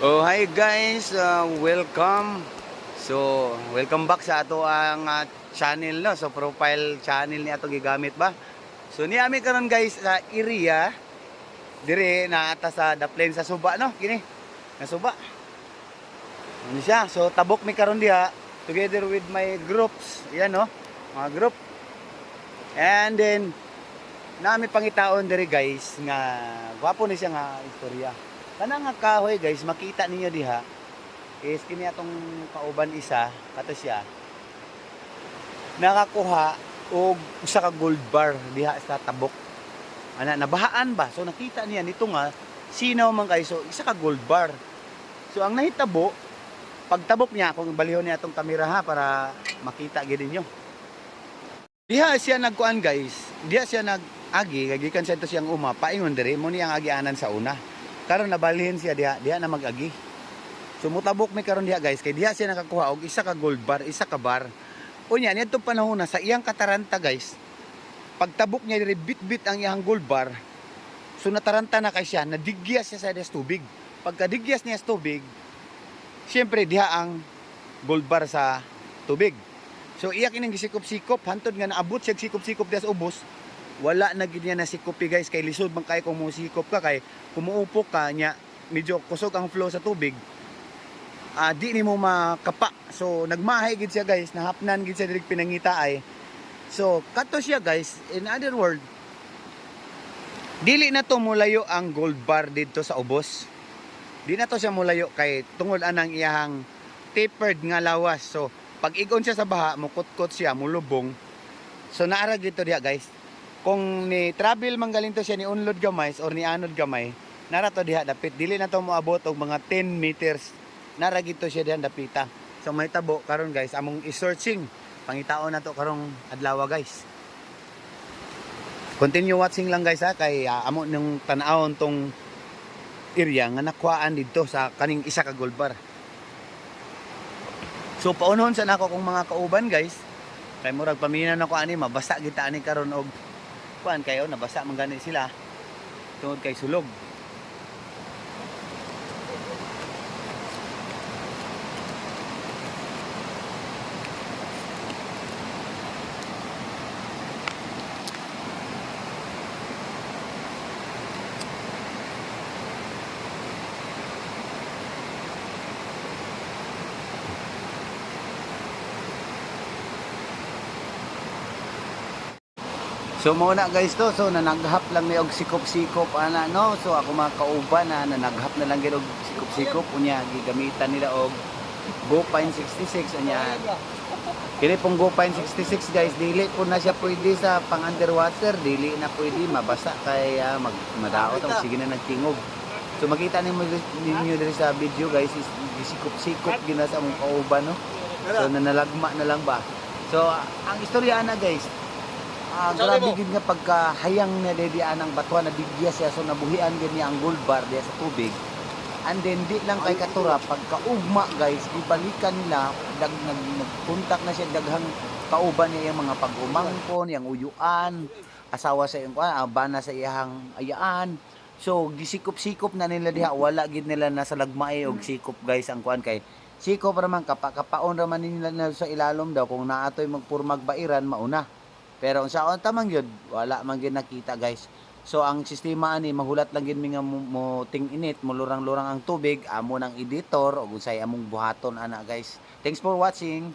Oh, hi guys, uh, welcome. So, welcome back sa ato ang uh, channel no. So, profile channel ni ato gigamit ba. So, niami karon guys sa area dire na ata sa the plain sa Suba no. Kini. Na Suba. Ano siya? So, tabok mi karon diha together with my groups. Yan no. Mga group. And then nami pangitaon dire guys nga gwapo ni siya nga istorya. Kana nga kahoy guys, makita ninyo diha is kini atong kauban isa, kato siya. Nakakuha og usa ka gold bar diha sa tabok. Ana nabahaan ba? So nakita niya nito nga sinaw man guys, so isa ka gold bar. So ang nahitabo pagtabok niya kung balihon niya atong kamera ha para makita gid ninyo. Diha siya nagkuan guys. Diha siya nag-agi, kagikan siya ito siyang uma, paingon diri mo ni ang agianan sa una karon nabalhin siya diha diha na mag-agi. Sumutabok mi karon diha guys kay diha siya nakakuha og isa ka gold bar isa ka bar. Unya niadto panahon na sa iyang kataranta guys pagtabok niya diri bit-bit ang iyang gold bar so nataranta na kay siya nadigyas siya sa des tubig. Pagkadigyas niya sa tubig syempre diha ang gold bar sa tubig. So iya kining gisikop-sikop hantod nga naabot siya sikop-sikop sa ubos wala na gid niya nasikopi guys. Kay lisod man kay kung musikop ka kay kumuupo ka nya medyo kusog ang flow sa tubig. Ah di ni mo makapa. So nagmahay gid siya guys. Nahapnan gid siya diri pinangita ay. So kato siya guys. In other word dili na to mulayo ang gold bar dito sa ubos. Di na to siya mulayo kay tungod anang iyahang tapered nga lawas. So pag igon siya sa baha mukutkot siya mulubong. So naara dito diha guys kung ni travel man galing to siya ni unlod gamay or ni anod gamay nara to diha dapit. Dili na to moabot og mga 10 meters. Nara gito siya diha dapita. So may tabo karon guys. Among i-searching pangitaon na to karong adlaw guys. Continue watching lang guys ha kay uh, amo nung tan-awon tong area nga nakuhaan dito sa kaning isa ka gold bar so paunhon sa nako kung mga kauban guys. Kay murag paminan ako ani mabasa kita ani karon og kuan kayo nabasa man gani sila tungod kay sulog So mo na guys to, so nanaghap lang ni og sikop-sikop ana no. So ako mga kauban na nanaghap na lang gid og sikop-sikop unya gigamitan nila og GoPine 66 unya. Kini pong GoPine 66 guys, dili po na siya pwede sa pang underwater, dili na pwede mabasa kay uh, mag madaot ang sige na nagtingog. So makita ninyo ninyo diri sa video guys, is gisikop-sikop gina among kauban no. So nanalagma na lang ba. So ang istorya na guys, Ah, grabe gid nga pagka hayang na dedian ang batuan na digya siya so nabuhian niya ang gold bar diya sa tubig. And then di lang kay katura pagka ugma guys, gibalikan nila dag nag, nagkontak na siya daghang kauban niya yung mga pag-umangkon, yung uyuan, asawa sa iyang kuan, bana sa iyang ayaan. So gisikop-sikop na nila diha wala gid nila nasa lagmay og sikop guys ang kuan kay sikop raman kapakapaon raman nila na sa ilalom daw kung naatoy magpurmag bairan mauna. Pero sa on tamang yun, wala man gyud nakita guys. So ang sistema ani mahulat lang gid mi nga mo, mo ting init, mulurang-lurang ang tubig, amo nang editor o unsay among buhaton ana guys. Thanks for watching.